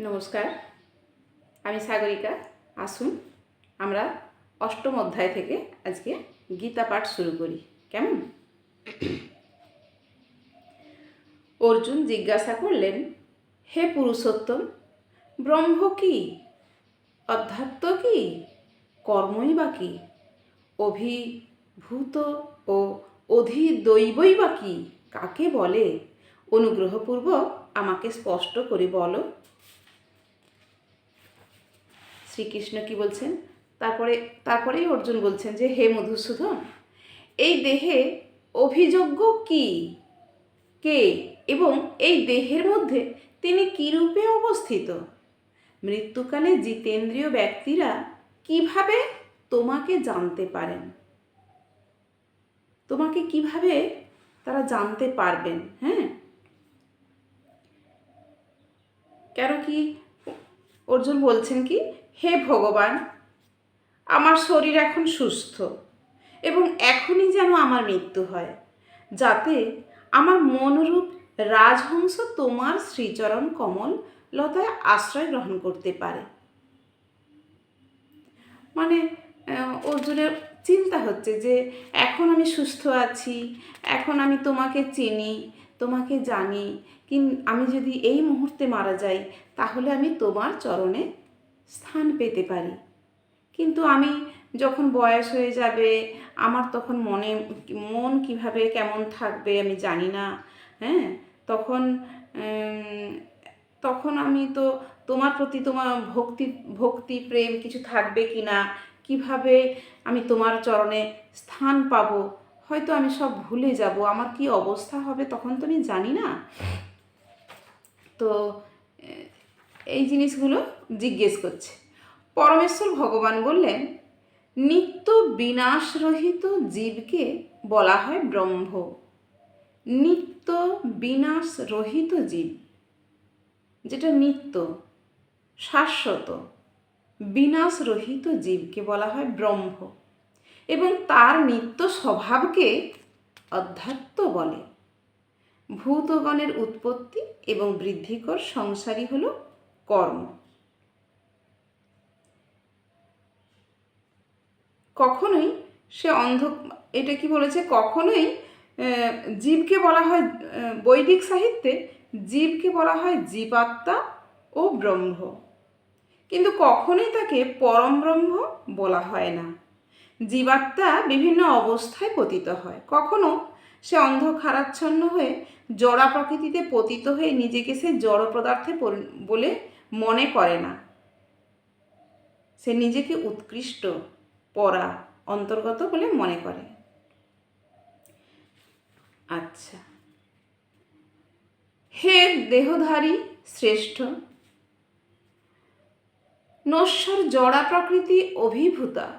নমস্কার, আমি সাগরিকা, আসুন আমরা অষ্টম অধ্যায় থেকে আজকে গীতা পাঠ শুরু করি। কেমন? অর্জুন জিজ্ঞাসা করলেন, হে পুরুষোত্তম, ব্রহ্ম কি? অধ্যাত্ম কি? কর্মই বা কি? অভিভূত ও অধিদৈবই বা কি? কাকে বলে? অনুগ্রহপূর্বক আমাকে স্পষ্ট করে বলো। শ্রীকৃষ্ণ কি বলছেন? তারপরে, তারপরেই অর্জুন বলছেন যে, হে মধুসূদন, এই দেহে অভিযোগ্য কি? কে? এবং এই দেহের মধ্যে তিনি কীরূপে অবস্থিত? মৃত্যুকালে জিতেন্দ্রীয় ব্যক্তিরা কীভাবে তোমাকে জানতে পারেন? তোমাকে কীভাবে তারা জানতে পারবেন? হ্যাঁ? কেন কি অর্জুন বলছেন কি? হে ভগবান, আমার শরীর এখন সুস্থ এবং এখনই যেন আমার মৃত্যু হয়, যাতে আমার মনরূপ রাজহংস তোমার শ্রীচরণ কমল লতায় আশ্রয় গ্রহণ করতে পারে। মানে অর্জুনের চিন্তা হচ্ছে যে, এখন আমি সুস্থ আছি, এখন আমি তোমাকে চিনি, তোমাকে জানি, কিন, আমি যদি এই মুহূর্তে মারা যাই, তাহলে আমি তোমার চরণে স্থান পেতে পারি। কিন্তু আমি যখন বয়স হয়ে যাবে, আমার তখন মনে মন কীভাবে কেমন থাকবে আমি জানি না হ্যাঁ? তখন তখন আমি তো তোমার প্রতি তোমার ভক্তি ভক্তি, প্রেম কিছু থাকবে কি না, কীভাবে আমি তোমার চরণে স্থান পাবো, হয়তো আমি সব ভুলে যাব, আমার কি অবস্থা হবে তখন তো আমি জানি না। তো এই জিনিসগুলো জিজ্ঞেস করছে। পরমেশ্বর ভগবান বললেন, নিত্য বিনাশরহিত জীবকে বলা হয় ব্রহ্ম। নিত্য বিনাশ রহিত জীব, যেটা নিত্য, শাশ্বত বিনাশ রহিত জীবকে বলা হয় ব্রহ্ম। এবং তার নিত্য স্বভাবকে অধ্যাত্ম বলে। ভূতগণের উৎপত্তি এবং বৃদ্ধিকর সংসারই হল কর্ম। কখনোই সে অন্ধ, এটা কি বলেছে? কখনোই জীবকে বলা হয় বৈদিক সাহিত্যে জীবকে বলা হয় জীবাত্মা ও ব্রহ্ম। কিন্তু কখনোই তাকে পরম ব্রহ্ম বলা হয় না। জীবাত্মা বিভিন্ন অবস্থায় পতিত হয়। কখনো সে অন্ধকারাচ্ছন্ন হয়ে জড়া প্রকৃতিতে পতিত হয়ে নিজেকে সে জড় পদার্থে বলে মনে করে না। সে নিজেকে উৎকৃষ্ট, পরা, অন্তর্গত বলে মনে করে। আচ্ছা। হে দেহধারী শ্রেষ্ঠ, নশ্বর জড়া প্রকৃতি অভিভূতা,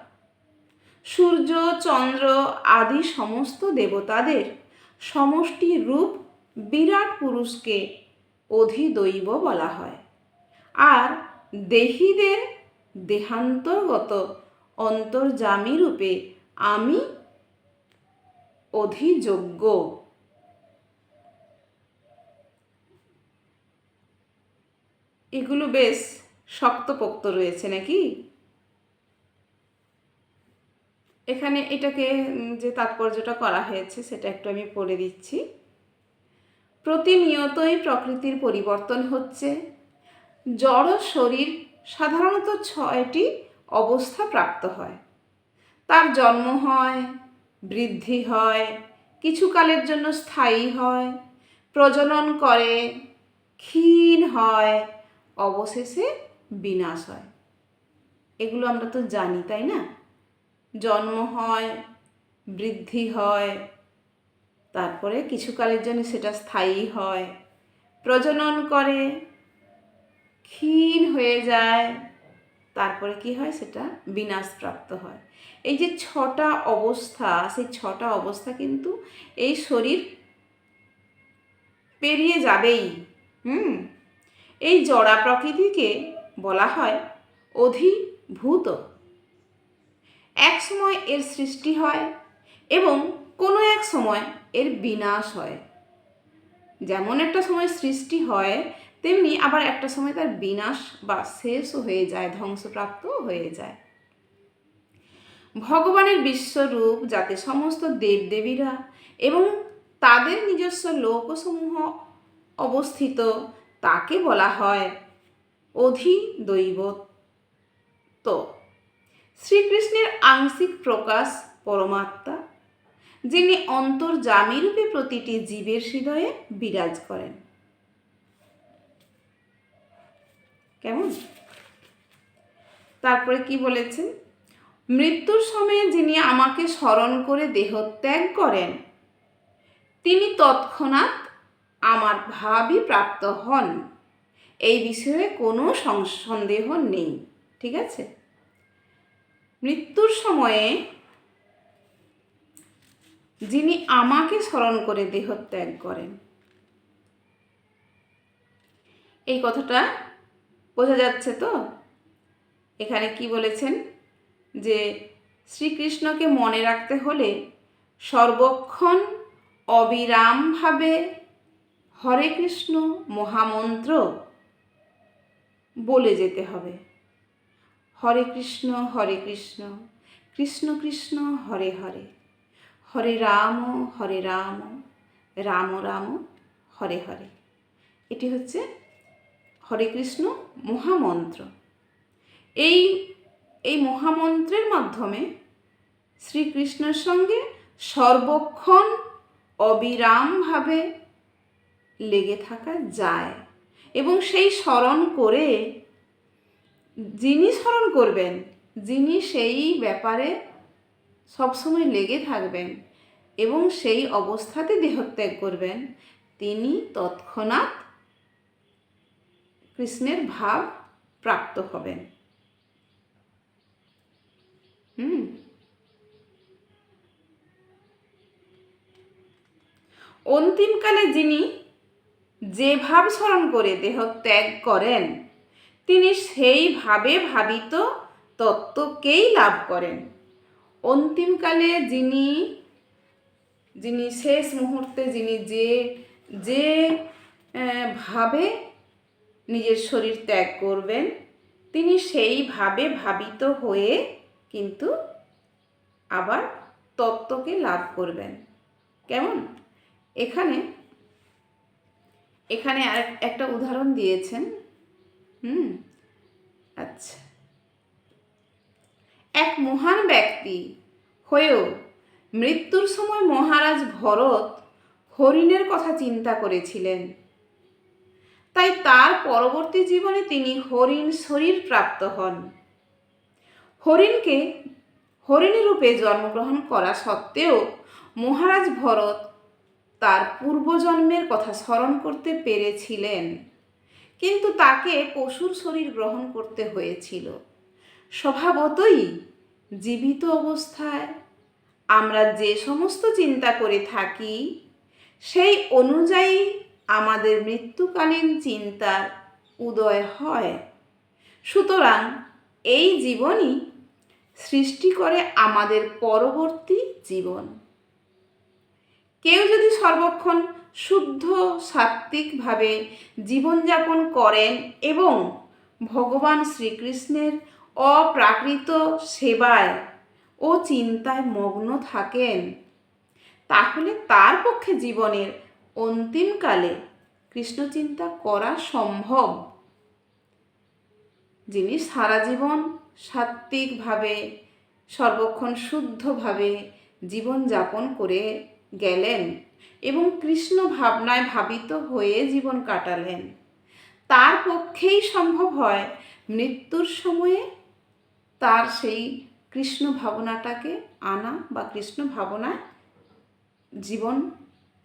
সূর্য, চন্দ্র আদি সমস্ত দেবতাদের সমষ্টি রূপ বিরাট পুরুষকে অধিদৈব বলা হয়। আর দেহীদের দেহান্তর্গত অন্তর্জামী রূপে আমি অধিযোগ্য। এগুলো বেশ শক্তপোক্ত রয়েছে নাকি? এখানে এটাকে যে তাৎপর্যটা করা হয়েছে সেটা একটু আমি পড়ে দিচ্ছি। প্রতিনিয়তই প্রকৃতির পরিবর্তন হচ্ছে। জড় শরীর সাধারণত ছয়টি অবস্থা প্রাপ্ত হয়। তার জন্ম হয়, বৃদ্ধি হয় কিছুকালের জন্য স্থায়ী হয়, প্রজনন করে, ক্ষীণ হয়, অবশেষে বিনাশ হয়। এগুলো আমরা তো জানি, তাই না? জন্ম হয়, বৃদ্ধি হয়, তারপরে কিছুকালের জন্য সেটা স্থায়ী হয়, প্রজনন করে ক্ষীণ হয়ে যায়। তারপরে কি হয়? সেটা বিনাশপ্রাপ্ত হয়। এই যে ছটা অবস্থা, সেই ছটা অবস্থা কিন্তু এই শরীর পেরিয়ে যাবেই। হুম? এই জড়া প্রকৃতিকে বলা হয় অধিভূত। এক সময় এর সৃষ্টি হয় এবং কোনো এক সময় এর বিনাশ হয়। যেমন একটা সময় সৃষ্টি হয় তেমনি আবার একটা সময় তার বিনাশ বা শেষও হয়ে যায়, ধ্বংসপ্রাপ্তও হয়ে যায়। ভগবানের বিশ্বরূপ যাতে সমস্ত দেবদেবীরা এবং তাদের নিজস্ব লোকসমূহ অবস্থিত, তাকে বলা হয় অধিদৈবত শ্রীকৃষ্ণের আংশিক প্রকাশ পরমাত্মা, যিনি অন্তর্জামীরূপে প্রতিটি জীবের হৃদয়ে বিরাজ করেন। কেমন? তারপরে কি বলেছেন? মৃত্যুর সময়ে যিনি আমাকে স্মরণ করে দেহত্যাগ করেন, তিনি তৎক্ষণাৎ আমার ভাবই প্রাপ্ত হন। এই বিষয়ে কোনো সন্দেহ নেই, ঠিক আছে? মৃত্যুর সময়ে যিনি আমাকে স্মরণ করে দেহত্যাগ করেন। এই কথাটা বোঝা যাচ্ছে তো? এখানে কি বলেছেন? যে শ্রীকৃষ্ণকে মনে রাখতে হলে সর্বক্ষণ অবিরামভাবে হরে কৃষ্ণ মহামন্ত্র বলে যেতে হবে। হরে কৃষ্ণ হরে কৃষ্ণ কৃষ্ণ কৃষ্ণ, হরে হরে। হরে রাম হরে রাম রাম রাম, হরে হরে। এটি হচ্ছে হরে কৃষ্ণ মহামন্ত্র। এই এই মহামন্ত্রের মাধ্যমে শ্রীকৃষ্ণের সঙ্গে সর্বক্ষণ অবিরামভাবে লেগে থাকা যায় এবং সেই স্মরণ করে যিনি স্মরণ করবেন, যিনি সেই ব্যাপারে সবসময় লেগে থাকবেন এবং সেই অবস্থাতে দেহত্যাগ করবেন, তিনি তৎক্ষণাৎ কৃষ্ণের ভাব প্রাপ্ত হবেন। হুম। অন্তিমকালে যিনি যে ভাব স্মরণ করে দেহ ত্যাগ করেন, তিনি সেই ভাবে ভাবিত তত্ত্বকেই লাভ করেন। অন্তিমকালে যিনি যিনি শেষ মুহূর্তে যিনি যে যে ভাবে নিজের শরীর ত্যাগ করবেন। তিনি সেইভাবে ভাবিত হয়ে কিন্তু আবার তত্ত্বকে লাভ করবেন। কেমন? এখানে এখানে আর একটা উদাহরণ দিয়েছেন। হুম আচ্ছা। এক মহান ব্যক্তি হয়েও মৃত্যুর সময় মহারাজ ভরত হরিণের কথা চিন্তা করেছিলেন। তাই তার পরবর্তী জীবনে তিনি হরিণ শরীর প্রাপ্ত হন। হরিণকে, হরিণী রূপে জন্মগ্রহণ করা সত্ত্বেও মহারাজ ভরত তার পূর্বজন্মের কথা স্মরণ করতে পেরেছিলেন। কিন্তু তাকে পশুর শরীর গ্রহণ করতে হয়েছিল। স্বভাবতই জীবিত অবস্থায় আমরা যে সমস্ত চিন্তা করে থাকি, সেই অনুযায়ী আমাদের মৃত্যুকালীন চিন্তার উদয় হয়। সুতরাং এই জীবনই সৃষ্টি করে আমাদের পরবর্তী জীবন। কেউ যদি সর্বক্ষণ শুদ্ধ, সাত্ত্বিকভাবে জীবনযাপন করেন এবং ভগবান শ্রীকৃষ্ণের অপ্রাকৃত সেবায় ও চিন্তায় মগ্ন থাকেন, তাহলে তার পক্ষে জীবনের অন্তিমকালে কৃষ্ণচিন্তা করা সম্ভব। যিনি সারা জীবন সাত্ত্বিকভাবে, সর্বক্ষণ শুদ্ধভাবে জীবনযাপন করে গেলেন এবং কৃষ্ণ ভাবনায় ভাবিত হয়ে জীবন কাটালেন। তার পক্ষেই সম্ভব হয় মৃত্যুর সময়ে তার সেই কৃষ্ণ ভাবনাটাকে আনা বা কৃষ্ণ ভাবনায় জীবন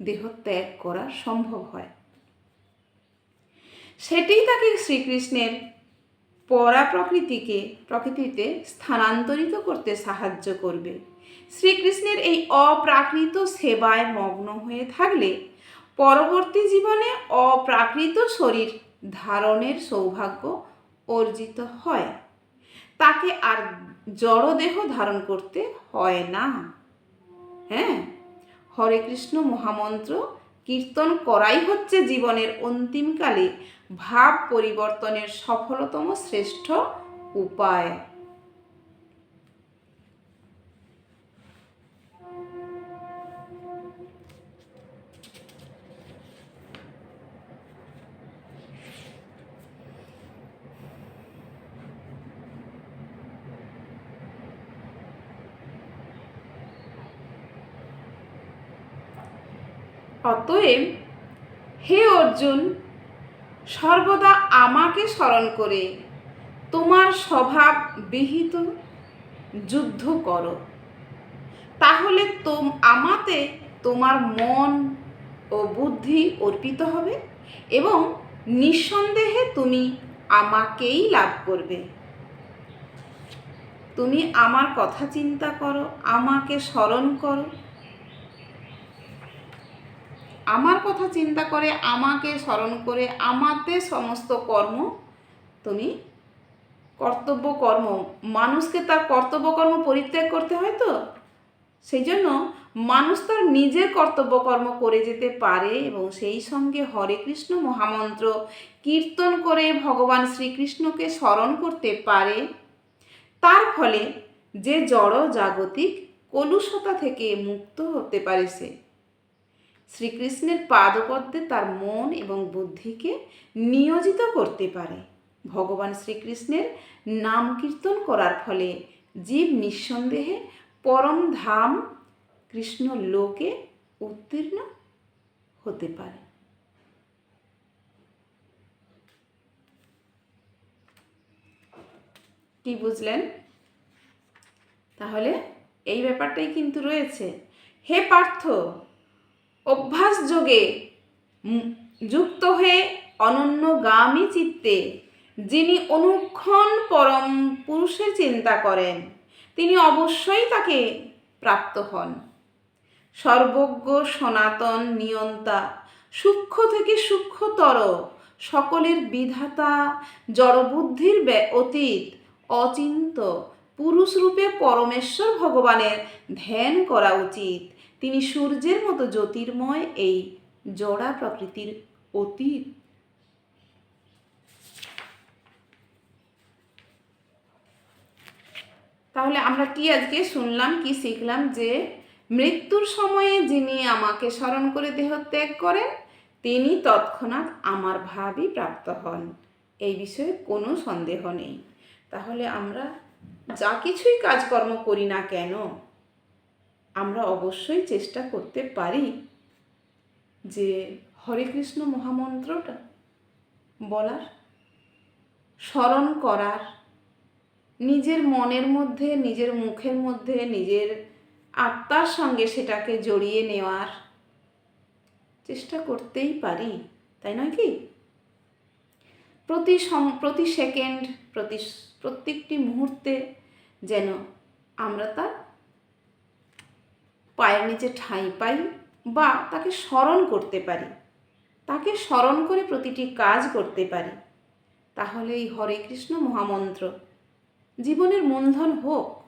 দেহ ত্যাগ করা সম্ভব হয়। সেটিই তাকে শ্রীকৃষ্ণের পরা প্রকৃতিকে প্রকৃতিতে স্থানান্তরিত করতে সাহায্য করবে। শ্রীকৃষ্ণের এই অপ্রাকৃত সেবায় মগ্ন হয়ে থাকলে পরবর্তী জীবনে অপ্রাকৃত শরীর ধারণের সৌভাগ্য অর্জিত হয়। তাকে আর জড়দেহ ধারণ করতে হয় না। হ্যাঁ? হরে কৃষ্ণ মহামন্ত্র কীর্তন করাই হচ্ছে জীবনের অন্তিমকালে ভাব পরিবর্তনের সফলতম শ্রেষ্ঠ উপায়। অতএব হে অর্জুন, সর্বদা আমাকে স্মরণ করে তোমার স্বভাব বিহিত যুদ্ধ করো। তাহলে তোম, আমাতে তোমার মন ও বুদ্ধি অর্পিত হবে এবং নিঃসন্দেহে তুমি আমাকেই লাভ করবে। তুমি আমার কথা চিন্তা করো, আমাকে স্মরণ করো। আমার কথা চিন্তা করে, আমাকে স্মরণ করে আমাতে সমস্ত কর্ম তুমি কর্তব্য কর্ম, মানুষকে তার কর্তব্য কর্ম পরিত্যাগ করতে হয় তো? সেই জন্য মানুষ তার নিজের কর্তব্য কর্ম করে যেতে পারে এবং সেই সঙ্গে হরে কৃষ্ণ মহামন্ত্র কীর্তন করে ভগবান শ্রীকৃষ্ণকে স্মরণ করতে পারে। তার ফলে যে জড় জাগতিক কলুষতা থেকে মুক্ত হতে পারে সে। শ্রীকৃষ্ণের পাদপদ্মে তার মন এবং বুদ্ধিকে নিয়োজিত করতে পারে। ভগবান শ্রীকৃষ্ণের নাম কীর্তন করার ফলে জীব নিঃসন্দেহে পরম ধাম কৃষ্ণ লোকে উত্তীর্ণ হতে পারে। কি বুঝলেন? তাহলে এই ব্যাপারটাই কিন্তু রয়েছে। হে পার্থ অভ্যাস যোগে যুক্ত হয়ে অনন্যগামী চিত্তে যিনি অনুক্ষণ পরম পুরুষের চিন্তা করেন, তিনি অবশ্যই তাকে প্রাপ্ত হন। সর্বজ্ঞ সনাতন নিয়ন্তা, সূক্ষ্ম থেকে সূক্ষ্মতর, সকলের বিধাতা, জড়বুদ্ধির অতীত, অচিন্ত, পুরুষরূপে পরমেশ্বর ভগবানের ধ্যান করা উচিত। তিনি সূর্যের মতো জ্যোতির্ময় এই জড়া প্রকৃতির অতীত। তাহলে আমরা কি আজকে শুনলাম, কি শিখলাম যে মৃত্যুর সময়ে যিনি আমাকে স্মরণ করে দেহ ত্যাগ করেন, তিনি তৎক্ষণাৎ আমার ভাবই প্রাপ্ত হন। এই বিষয়ে কোনো সন্দেহ নেই। তাহলে আমরা যা কিছুই কাজকর্ম করি না কেন আমরা অবশ্যই চেষ্টা করতে পারি যে হরে কৃষ্ণ মহামন্ত্রটা বলার, স্মরণ করার, নিজের মনের মধ্যে, নিজের মুখের মধ্যে, নিজের আত্মার সঙ্গে সেটাকে জড়িয়ে নেওয়ার চেষ্টা করতেই পারি, তাই নয় কি? প্রতি সম, প্রতি সেকেন্ড, প্রতি প্রত্যেকটি মুহূর্তে যেন আমরা তার পায়ের নিচে ঠাঁই পাই বা তাকে স্মরণ করতে পারি। তাকে স্মরণ করে প্রতিটি কাজ করতে পারি। তাহলে এই হরে কৃষ্ণ মহামন্ত্র। জীবনের মূলধন হোক।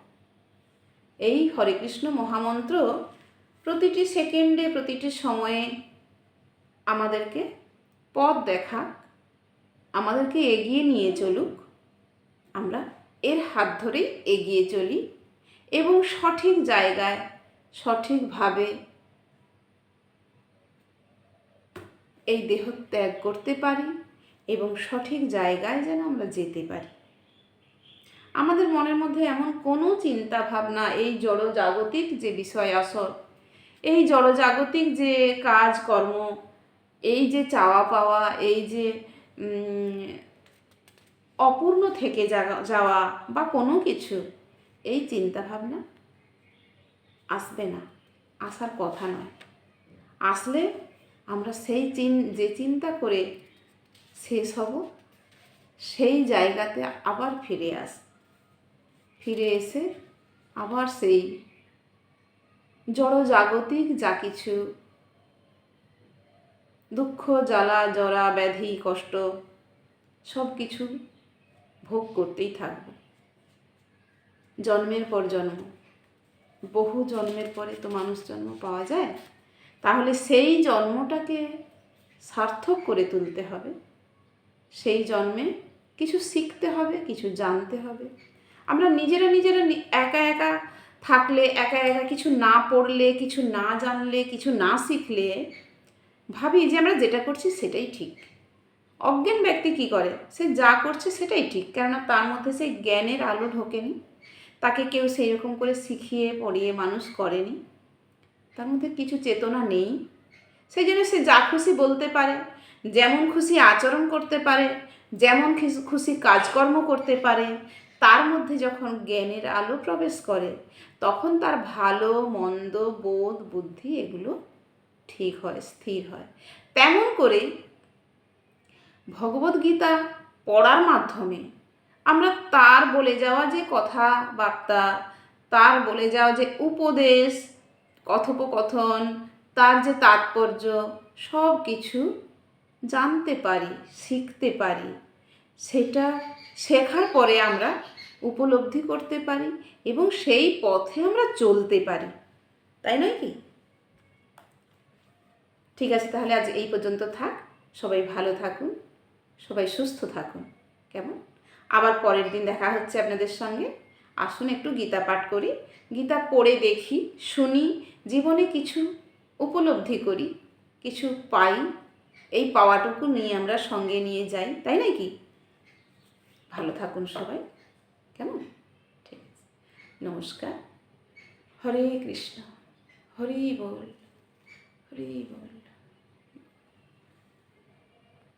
এই হরে কৃষ্ণ মহামন্ত্র প্রতিটি সেকেন্ডে, প্রতিটি সময়ে আমাদেরকে পথ দেখা আমাদেরকে এগিয়ে নিয়ে চলুক। আমরা এর হাত ধরেই এগিয়ে চলি এবং সঠিক জায়গায় সঠিকভাবে এই দেহ ত্যাগ করতে পারি এবং সঠিক জায়গায় যেন আমরা যেতে পারি। আমাদের মনের মধ্যে এমন কোনো চিন্তা ভাবনা এই জড়জাগতিক যে বিষয় আসর এই জড়জাগতিক যে কাজকর্ম, এই যে চাওয়া পাওয়া, এই যে অপূর্ণ থেকে যাওয়া- বা কোনো কিছু, এই চিন্তা ভাবনা আসবে না। আসার কথা নয়। আসলে আমরা সেই চিন, যে চিন্তা করে শেষ হব, সেই জায়গাতে আবার ফিরে আস, ফিরে এসে আবার সেই জড়জাগতিক যা কিছু দুঃখ, জ্বালা, জরা, ব্যাধি, কষ্ট, সব কিছু ভোগ করতেই থাকব। জন্মের পর জন্ম। বহু জন্মের পরে তো মানুষ জন্ম পাওয়া যায়, তাহলে সেই জন্মটাকে সার্থক করে তুলতে হবে। সেই জন্মে কিছু শিখতে হবে, কিছু জানতে হবে। আমরা নিজেরা নিজেরা একা একা থাকলে, একা একা কিছু না পড়লে, কিছু না জানলে, কিছু না শিখলে ভাবি যে আমরা যেটা করছি সেটাই ঠিক। অজ্ঞান ব্যক্তি কি করে? সে যা করছে সেটাই ঠিক, কেননা তার মধ্যে সেই জ্ঞানের আলো ঢোকেনি। তাকে কেউ সেই রকম করে শিখিয়ে পড়িয়ে মানুষ করেনি। তার মধ্যে কিছু চেতনা নেই। সেই জন্য সে যা খুশি বলতে পারে, যেমন খুশি আচরণ করতে পারে, যেমন খুশি- কাজকর্ম করতে পারে, তার মধ্যে যখন জ্ঞানের আলো প্রবেশ করে, তখন তার ভালো, মন্দ, বোধ, বুদ্ধি এগুলো ঠিক হয়, স্থির হয়। তেমন করে ভগবদ্গীতা পড়ার মাধ্যমে আমরা তার বলে যাওয়া যে কথাবার্তা, তার বলে যাওয়া যে উপদেশ, কথোপকথন, তার যে তাৎপর্য সব কিছু জানতে পারি, শিখতে পারি। সেটা শেখার পরে আমরা উপলব্ধি করতে পারি এবং সেই পথে আমরা চলতে পারি। তাই নয় কি? ঠিক আছে, তাহলে আজ এই পর্যন্ত থাক। সবাই ভালো থাকুন, সবাই সুস্থ থাকুন। কেমন? আবার পরের দিন দেখা হচ্ছে আপনাদের সঙ্গে। আসুন, একটু গীতা পাঠ করি। গীতা পড়ে দেখি, শুনি, জীবনে কিছু উপলব্ধি করি, কিছু পাই। এই পাওয়াটুকু নিয়ে আমরা সঙ্গে নিয়ে যাই, তাই নাকি ভালো থাকুন সবাই। কেমন? ঠিক আছে। নমস্কার। হরে কৃষ্ণ। হরি বল। হরি বল।